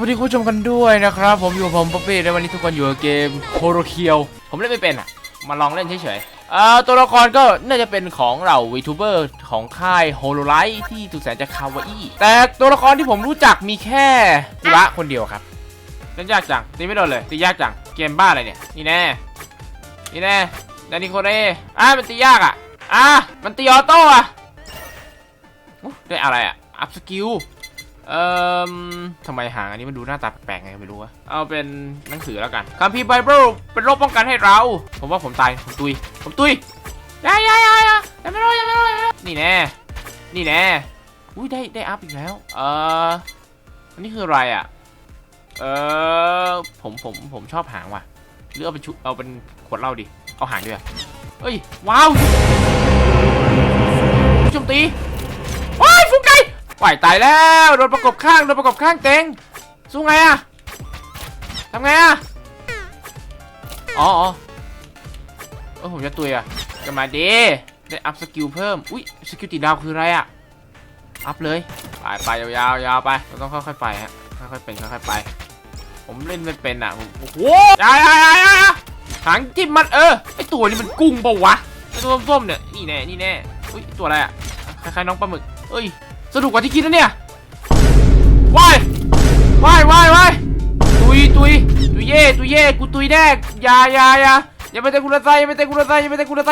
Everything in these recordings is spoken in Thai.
วัสดีคุณผู้ชมกันด้วยนะครับ ผมอยู่ผมป๊อปปี้ในวันนี้ทุกคนอยู่กับเกมโคโรเคียว ผมเล่นไม่เป็นอะ มาลองเล่นเฉยๆเอ่อตัวละครก็น่าจะเป็นของเหล่าวีทูเบอร์ของค่ายโฮโลไลท์ที่สุดแสนจะคาวาอี้แต่ตัวละครที่ผมรู้จักมีแค่กุระคนเดียวครับเล่นยากจังตีไม่โดนเลยตียากจังเกมบ้าอะไรเนี่ยนี่แน่นี่แน่ดานิโคเรอะมันตียากอะอะมันตีออโต้อะอุ๊ยได้อะไรอะอัพสกิล เอ่อทำไมหางอันนี้มันดูหน้าตาแปลกๆไงไม่รู้อะเอาเป็นหนังสือแล้วกันคัมภีร์ไบเบิลเป็นโรคป้องกันให้เรา ผมว่าผมตายผมตุยผมตุยยายยายยาไม่รออย่าไม่รออย่าไม่รอนี่แน่นี่แน่อุ้ยได้ได้อัพอีกแล้วเอ่ออันนี้คืออะไรอะเอ่อผมผมผมชอบหางว่ะหรือเอาเป็นชุดเอาเป็นขวดเหล้าดิเอาหางด้วยอะเอ้ยว้าวโจมตี ไหวตายแล้วโดนประกบข้างโดนประกบข้างเต็งสู้ไงอะทำไงอะอ๋อออเออผมจะตุยอะก็มาดีได้อัพสกิลเพิ่มอุ้ยสกิลติดดาวคืออะไรอะอัพเลยไปไปยาวๆยาวไปเราต้องค่อยๆไปฮะค่อยๆเป็นค่อยๆไป ผมเล่นไม่เป็นอะผมโอ้โหยายยายยาหางจิ้มมันเออไอตัวนี้มันกุ้งปล่าวะไอตัวส้มๆเนี่ยนี่แน่นี่แน่อุ้ยตัวอะไรอะคล้ายๆน้องปลาหมึกเอ้ย นุกกว่าที่คิดนะเนี่ยว้ายว้ายว้ายว้ายตุยตุยตุยเย่ตุยเย่กูตุยแน่ยายายาอย่าไปเตะกูละไซอย่าไปเตะกูละไซอย่าไปเตะกูละไซ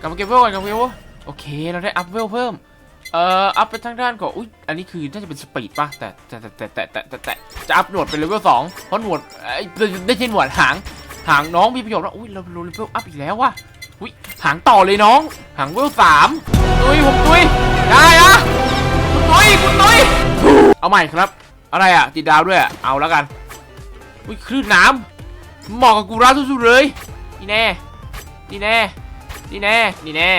กลับมาเก็บเวลก่อนกลับมาเก็บเวลโอเคเราได้อัพเวลเพิ่มเอ่ออัพไปทางด้านก่อนอุ้ยอันนี้คือน่าจะเป็นสปีดป่ะแต่แต่แต่แต่แต่แต่แต่จะอัพหนวดเป็นเลเวลสองเพราะหนวดไอ้ได้ยินหนวดหางหางน้องมีประโยชน์แล้วอุ้ยเราเราเลเวลอัพอีกแล้วว่ะ อุ้ยหางต่อเลยน้อง หางเวลสามตุยผมตุยได้อะคุณตุยคุณตุยเอาใหม่ครับ อะไรอะติดดาวด้วยอะเอาแล้วกันอุ้ยคลื่นน้ำเหมาะกับกูราสุดๆเลยนี่แน่นี่แน่นี่แน่นี่แน่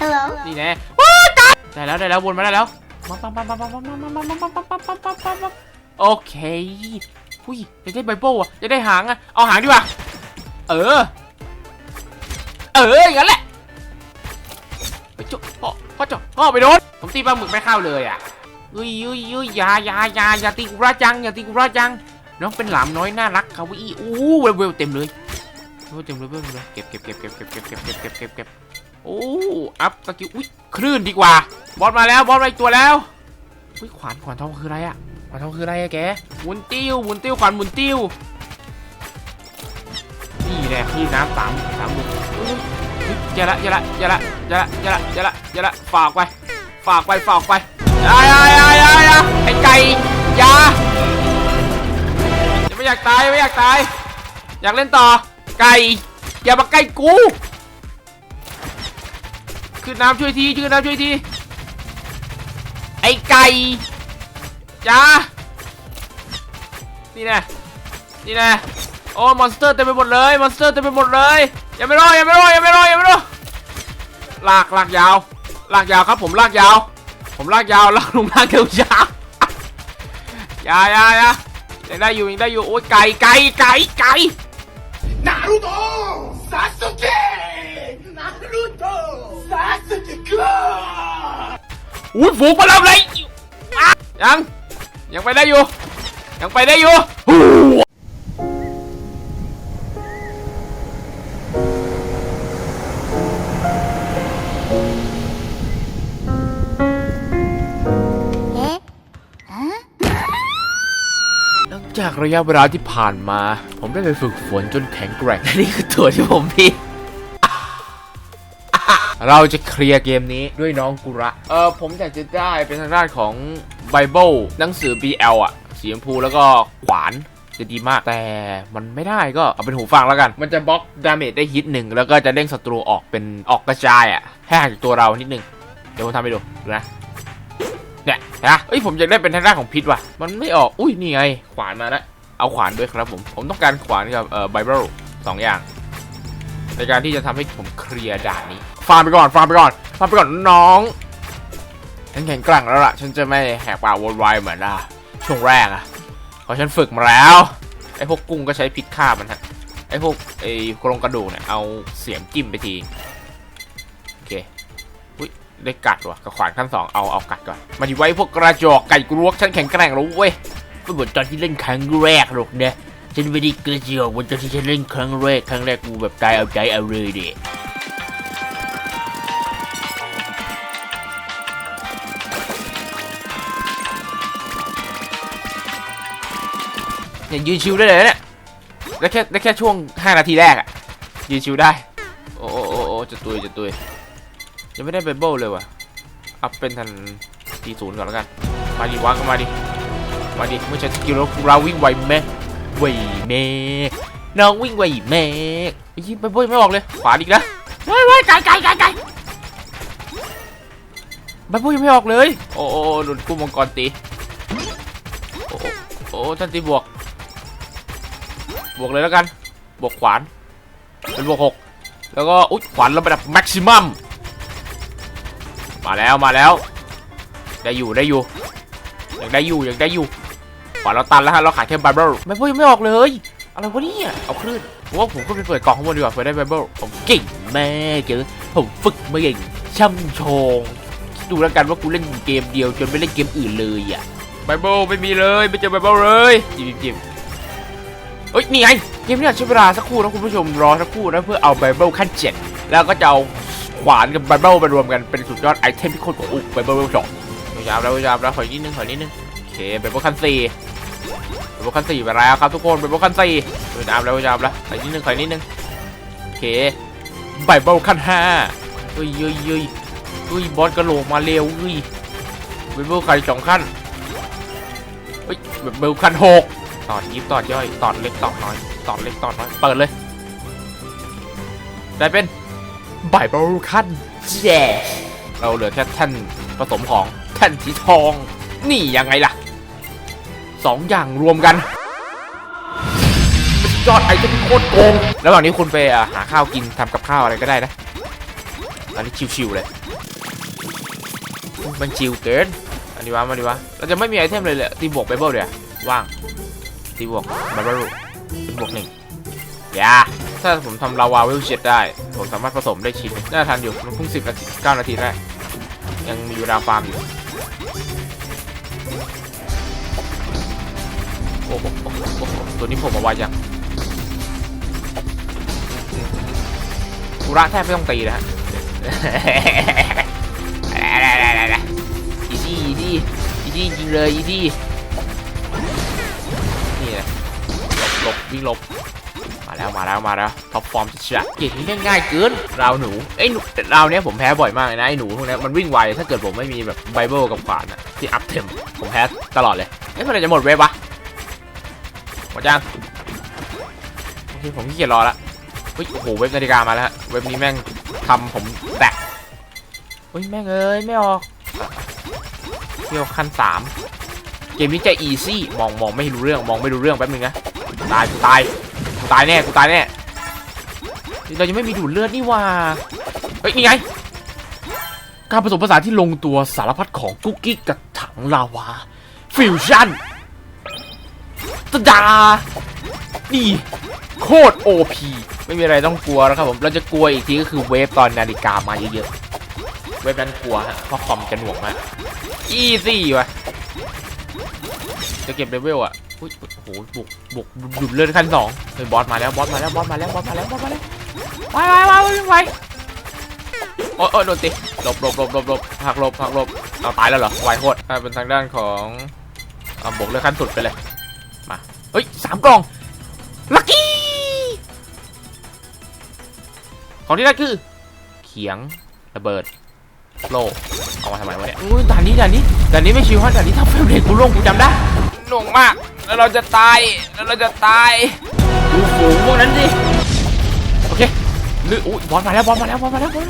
Hello. นี่แน่ว้ายตายได้แล้วได้แล้ววนมาได้แล้วมาปั๊มปั๊มปั๊มปั๊มปั๊มปั๊มปั๊มปั๊มปั๊มปั๊มปั๊มปั๊มปั๊มโอเคหุ้ยจะได้ไบเบิลอะจะได้หางอะเอาหางดีกว่าเออ เอออย่างนั้นแหละไปจุพ่อพ่อจ่อพ่อไปโดนผมตีปลาหมึกไม่เข้าเลยอะอุ้ยอุ้ยอุ้ยอย่าอย่าอย่าอย่าตีกูราจังอย่าตีกูราจังน้องเป็นหลามน้อยน่ารักคาวาอี้อู้เวลเวลเต็มเลยเวลเต็มเลยเวลเต็มเลยเก็บเก็บเก็บเก็บเก็บเก็บเก็บเก็บเก็บเก็บเก็บโอ้อัพสกิลอุ้ยคลื่นดีกว่า บอสมาแล้วบอสมาอีกตัวแล้วอุ้ยขวานขวานทองคืออะไรอะขวานทองคืออะไรอะแกหมุนติ้วหมุนติ้วขวานหมุนติ้วนี่แหละคลื่นน้ำสามสามหมุน อย่าละอย่าละอย่าละอย่าละอย่าละอย่าละอย่าละฝากไปฝากไปฝากไปอย่าอย่าอย่าอย่าอย่าไอ้ไก่ยาไม่อยากตายไม่อยากตาย อยากเล่นต่อไก่อย่ามาใกล้กูขึ้นน้ำช่วยทีขึ้นน้ำช่วยทีไอ้ไก่จ้านี่น่นี่น่โอ้มอนสเตอร์เต็มไปหมดเลยมอนสเตอร์เต็มไปหมดเลย อย่าไปรออย่าไปรออย่าไปรออย่าไปรอลากลากยาวลากยาวครับผมลากยาว ผมลากยาวลากลงลากเกือยาวยาวยาวยาวยังได้อยู่ยังได้อยู่โอ้ยไก่ไก่ไก่ไก่นารูโตะซาสึเกะนารูโตะซาสึเกะอุ้ยฝูงปล้วเลยยังยังไปได้อยู่ยังไปได้อยู่ จากระยะเวลาที่ผ่านมา ผมได้ไปฝึกฝนจนแข็งแกร่ง นี่คือตัวที่ผมพี่ เราจะเคลียร์เกมนี้ด้วยน้องกุระ เออผมอยากจะได้เป็นทางด้านของไบเบิลหนังสือ BL อะ สีชมพูแล้วก็ขวานจะดีมากแต่มันไม่ได้ก็เอาเป็นหูฟังแล้วกัน มันจะบล็อกดาเมจได้ฮิตหนึ่งแล้วก็จะเด้งศัตรูออกเป็นออกกระจายอะให้ห่างจากตัวเรานิดนึง เดี๋ยวผมทำให้ดูดูนะ เนี่ยนะเอ้ยผมอยากได้เป็นทางด้านของพิษว่ะ มันไม่ออก อุ้ยนี่ไง ขวานมาแล้วเอาขวานด้วยครับผม ผมต้องการขวานกับเอ่อไบเบิลสองอย่าง ในการที่จะทำให้ผมเคลียร์ด่านนี้ ฟาร์มไปก่อน ฟาร์มไปก่อน ฟาร์มไปก่อนน้อง ฉันแข็งแกร่งแล้วล่ะ ฉันจะไม่แหกปากวยวายเหมือนอะช่วงแรกอะเพราะฉันฝึกมาแล้ว ไอ้พวกกุ้งก็ใช้พิษฆ่ามันฮะ ไอ้พวกไอ้โครงกระดูกเนี่ยเอาเสียมจิ้มไปที ได้กัดว่ะกับขวานขั้นสองเอาเอากัดก่อนมาดีไว้พวกกระจอกไก่กรวกฉันแข็งแกร่งแล้วเว้ยไม่เหมือนตอนที่เล่นครั้งแรกหรอกนะฉันไม่ได้กระจอกเหมือนตอนที่ฉันเล่นครั้งแรกครั้งแรกกูแบบตายเอาใจเอาเลยเด็เนี่ยยืนชิวได้เลยนะเนี่ยได้แค่ได้แค่ช่วง 5 นาทีแรกอะยืนชิวได้ โอ้โอ้โอ้โอ้จะตุยจะตุย ยังไม่ได้ไบเบิลเลยว่ะอัพเป็นทันทีศูนย์ก่อนแล้วกัน มาดิวางกันมาดิ มาดิไม่ใช่สกิลแล้วเราวิ่งไวแม่ไวแม่น้องวิ่งไวแม่ไอ้ยี่ไบเบิลไม่ออกเลย ขวาอีกนะไว้ไว้ไกลไกลไกลไกลไบเบิลยังไม่ออกเลย โอ้โอ้โอ้โดกู้มังกรตี โอ้โอ้ท่านตีบวก บวกเลยแล้วกัน บวกขวาน เป็นบวกหกแล้วก็ อุ๊ยขวัญระดับแม็กซิมัม มาแล้วมาแล้ว ได้อยู่ได้อยู่ยังได้อยู่ยังได้อยู่ขวัญเราตันแล้วฮะเราขายแค่ไบเบิลไบเบิลยังไม่ออกเลยอะไรวะเนี่ยเอาคลื่นผมว่าผมก็ไปเปิดกล่องข้างบนดีกว่าเผื่อได้ไบเบิลผมเก่งแม่เจอผมฝึกมาเก่งช่ำชองดูแล้วกันว่ากูเล่นเกมเดียว จนไม่เล่นเกมอื่นเลยอะไบเบิลไม่มีเลยไม่เจอไบเบิลเลยจิบจิบเอ้ยนี่ไงเกมนี้ใช้เวลาสักครู่นะคุณผู้ชมรอสักครู่นะเพื่อเอาไบเบิลขั้นเจ็ดแล้วก็จะเอา วานกับไบเบิลมารวมกันเป็นสุดยอดไอเทมที่โคตรของอุกไบเบิลสองพยายามแล้วพยายามแล้วขออีกนิดนึงขออีกนิดนึงโอเคไบเบิลขั้นสี่ไบเบิลขั้นสี่ไปแล้วครับทุกคนไบเบิลขั้นสี่พยายามแล้วพยายามแล้วขออีกนิดนึงขออีกนิดนึงโอเคไบเบิลขั้นห้าเฮ้ยเฮ้ยเฮ้ยเฮ้ยบอสกระโหลกมาเร็วเฮ้ยไบเบิลขั้นสองขั้นเฮ้ยไบเบิลขั้นหกตอดยิบตอดย่อยตอดเล็กตอดน้อยตอนเล็กตอนน้อยเปิดเลยได้เป็น ไบเบิลขั้นแย่เราเหลือแค่แท่นผสมของแท่นสีทอง นี่ยังไงล่ะสองอย่างรวมกันมันยอดไอเทมที่โคตรโกงระหว่างนี้คุณไปอะหาข้าวกินทำกับข้าวอะไรก็ได้นะตอนนี้ชิวๆเลยมันชิวเกินอันนี้วะมาดีวะเราจะไม่มีไอเทมเลยเลยตีบวกไบเบิลเดี๋ยวว่างตีบวกไบเบิลเป็นบวกหนึ่งอย่า ถ้าผมทำลาวาเวลเจ็ดได้ ผมสามารถผสมได้ชิ้นน่าทันอยู่ มันเพิ่งสิบนาทีเก้านาทีแรกยังมีเวลาฟาร์มอยู่ โอ้โหตัวนี้ผมเอาไว้ยังกุระแทบไม่ต้องตีนะฮะอีซี่อีซี่อีซี่จริงเลยอีซี่นี่แหละหลบหลบวิ่งหลบ มาแล้วมาแล้วมาแล้วท็อปฟอร์มจัดๆเก่งนี่ง่ายเกินราวหนูไอ้ยหนูราวเนี้ยผมแพ้บ่อยมากเลยนะไอ้หนูพวกเนี้ยมันวิ่งไวถ้าเกิดผมไม่มีแบบไบเบิลกับขวานอะที่อัพเทมผมแพ้ตลอดเลยเอ้ยเมื่อไหรจะหมดเว็บวะหมดยังโอเคผมขี้เกียจรอละเฮ้ยโอ้โหเว็บนาฬิกามาแล้วฮะเว็บนี้แม่งทำผมแตกเฮ้ยแม่งเอ้ยไม่ออกเที่ยวขั้นสามเกมนี้จะอีซี่มองมองไม่รู้เรื่องมองไม่รู้เรื่องแป๊บนึงนะตายกูตายกู ตายแน่กูตายแน่เรายังไม่มีดูดเลือดนี่ว่าเฮ้ยนี่ไง การผสมผสานที่ลงตัวสารพัดของกุ๊กกิ๊กกับถังลาวาฟิวชั่นตะดานี่โคตรโอพีไม่มีอะไรต้องกลัวแล้วครับผมเราจะกลัวอีกทีก็คือเวฟตอนนาฬิกามาเยอะๆเวฟนั้นกลัวฮะเพราะคอมจะหน่วงมากอีซี่วะจะเก็บเลเวลอะ อุ้ยโอ้โหบุกบุกหยุดเลื่อนขั้นสองเฮ้ยบอสมาแล้วบอสมาแล้วบอสมาแล้วบอสมาแล้วบอสมาแล้วไปไปไปวิ่งไปโอ้ยโอ้ยโดนตีหลบหลบหลบหลบหลบหักหลบหักหลบเอาตายแล้วเหรอไวโคตรอ่าเป็นทางด้านของอ่าบวกเลื่อนขั้นสุดไปเลยมาเฮ้ยสามกล่องลัคกี้ของที่ได้คือ เขียงระเบิดโล่เอามาทำไมวะเนี่ยอุ้ยด่านนี้ด่านนี้ด่านนี้ไม่ชิวฮะด่านนี้ทำเฟรมเรทกูลงกูจำได้หน่วงมาก แล้วเราจะตายแล้วเราจะตายดูฝูงพวกนั้นสิโอเคลืออุ้ยบอลมาแล้วบอลมาแล้วบอลมาแล้วบอล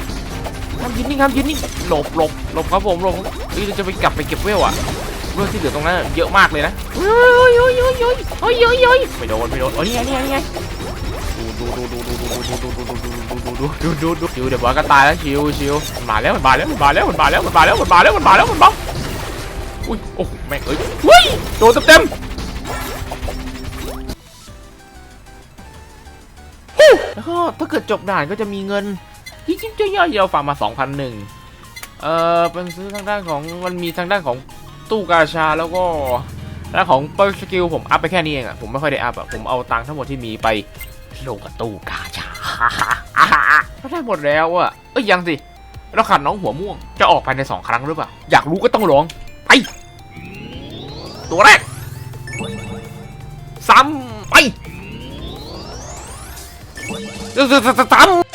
ทำยืนนิ่งทำยืนนิ่งหลบหลบหลบครับผมหลบเฮ้ยเราจะไปกลับไปเก็บเวลอะเวลที่เหลือตรงนั้นเยอะมากเลยนะเฮ้ยเฮ้ยเฮ้ยเฮ้ยเฮ้ยเฮ้ยเฮ้ยไม่โดนไม่โดนโอ้ยนี่ไงนี่ไงนี่ไงดูดูดูดูดูดูดูดูดูดูดูดูดูดูดูชิวเดี๋ยวบอลก็ตายแล้วชิวชิวมันมาแล้วมันมาแล้วมันมาแล้วมันมาแล้วมันมาแล้วมันมาแล้วมันมาแล้วมันมาอุ้ยโอ้แม่งเอ้ยเฮ้ยโดนเต็มเต็ม แล้วก็ถ้าเกิดจบด่านก็จะมีเงินที่จิ้มจ้อยๆเราฝากมา 2,001เออเป็นซื้อทางด้านของมันมีทางด้านของตู้กาชาแล้วก็ด้านของเปิร์สกิลผมอัพไปแค่นี้เองอะผมไม่ค่อยได้อัพอะผมเอาตังค์ทั้งหมดที่มีไปลงกับตู้กาชาก็ได้หมดแล้วอะเอ้ยยังสิเราขาดน้องหัวม่วงจะออกภายในสองครั้งหรือเปล่าอยากรู้ก็ต้องลองไปตัวแรกซ้ำไป ซ้ำ